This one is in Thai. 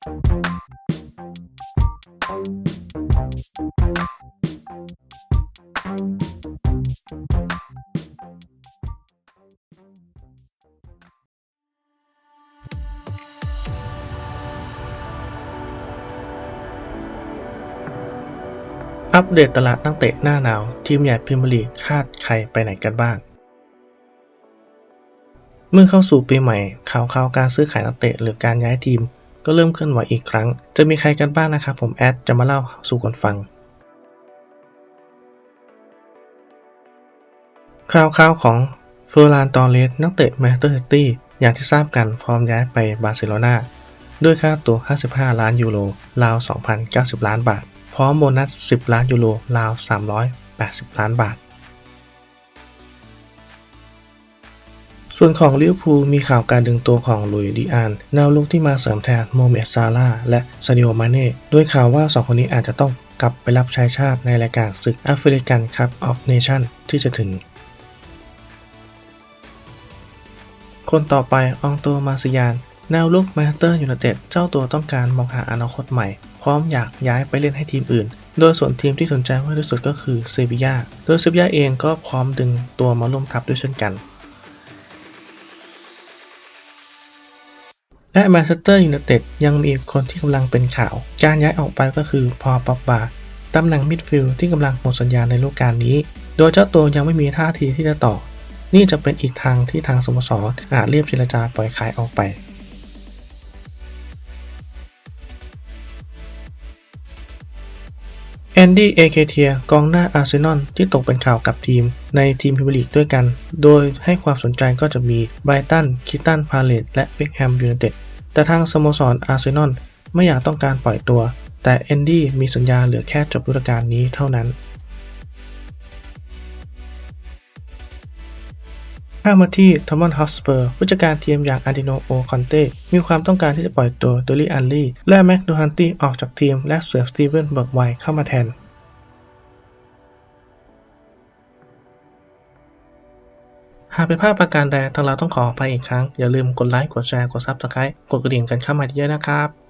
อัปเดตตลาดนักเตะหน้าหนาว ทีมใหญ่พรีเมียร์ลีกคาดใครไปไหนกันบ้าง เมื่อเข้าสู่ปีใหม่ข่าวข่าวการซื้อขายนักเตะหรือการย้ายทีม ก็เริ่มเคลื่อนไหวอีกครั้ง จะมีใครกันบ้างนะครับผมแอดจะมาเล่าสู่กันฟังข่าวข่าวของเฟอร์ลานตอเรสนักเตะแมนเชสเตอร์ซิตี้อย่างที่ทราบกันพร้อมย้ายไปบาร์เซโลนาด้วยค่าตัว 55 ล้านยูโรราว 2,090 ล้านบาท พร้อมโบนัส 10 ล้านยูโรราว 380 ล้านบาท ส่วนของลิเวอร์พูลมีข่าวการดึงตัวของลุยดิอานแนวลุกที่มาเสริมแทนโมเมดซาลาและซาดิโอมาเน่ด้วยข่าวว่าสองคนนี้อาจจะต้องกลับไปรับใช้ชาติในรายการศึกแอฟริกันคัพออฟเนชั่นที่จะถึง คนต่อไปอองโตมาซิยาน แนวลุกแมนเชสเตอร์ยูไนเต็ดเจ้าตัวต้องการมองหาอนาคตใหม่ พร้อมอยากย้ายไปเล่นให้ทีมอื่น โดยส่วนทีมที่สนใจมากที่สุดก็คือเซบียาโดยเซบียาเองก็พร้อมดึงตัวมาร่วมทัพด้วยเช่นกัน และแมนเชสเตอร์ยูไนเต็ดยังมีอีกคนที่กำลังเป็นข่าว การย้ายออกไปก็คือพอปอบบาตำแหน่งมิดฟิลด์ที่กำลังหมดสัญญาในฤดูกาลนี้ โดยเจ้าตัวยังไม่มีท่าทีที่จะต่อ นี่จะเป็นอีกทางที่ทางสโมสรอาจเรียบเจรจาปล่อยขายออกไป นดี้เอเคเทียกองหน้าอาร์เซนอลที่ตกเป็นข่าวกับทีม ในทีมพิมพ์ลีกด้วยกัน โดยให้ความสนใจก็จะมีไบรตัน คิตัน พาเลตและเวกแฮมยูไนเต็ด แต่ทางสโมสรอาร์เซนอลไม่อยากต้องการปล่อยตัว แต่แอนดี้มีสัญญาเหลือแค่จบฤดูกาลนี้เท่านั้น ข้ามาที่ทอมมอนฮอสเปอร์ผู้จัดการทีมอย่างอาร์ดิโนโอคอนเต้มีความต้องการที่จะปล่อยตัวเดลี่อันลีและแม็กดูฮันตี้ออกจากทีม และเสือสตีเวนเบิร์กไวเข้ามาแทนหากเป็นภาพประการใดทางเราต้องขออภัยอีกครั้ง อย่าลืมกดไลค์ กดแชร์ กดซับสไครต์กดกระดิ่งกันเข้ามาเยอะนะครับ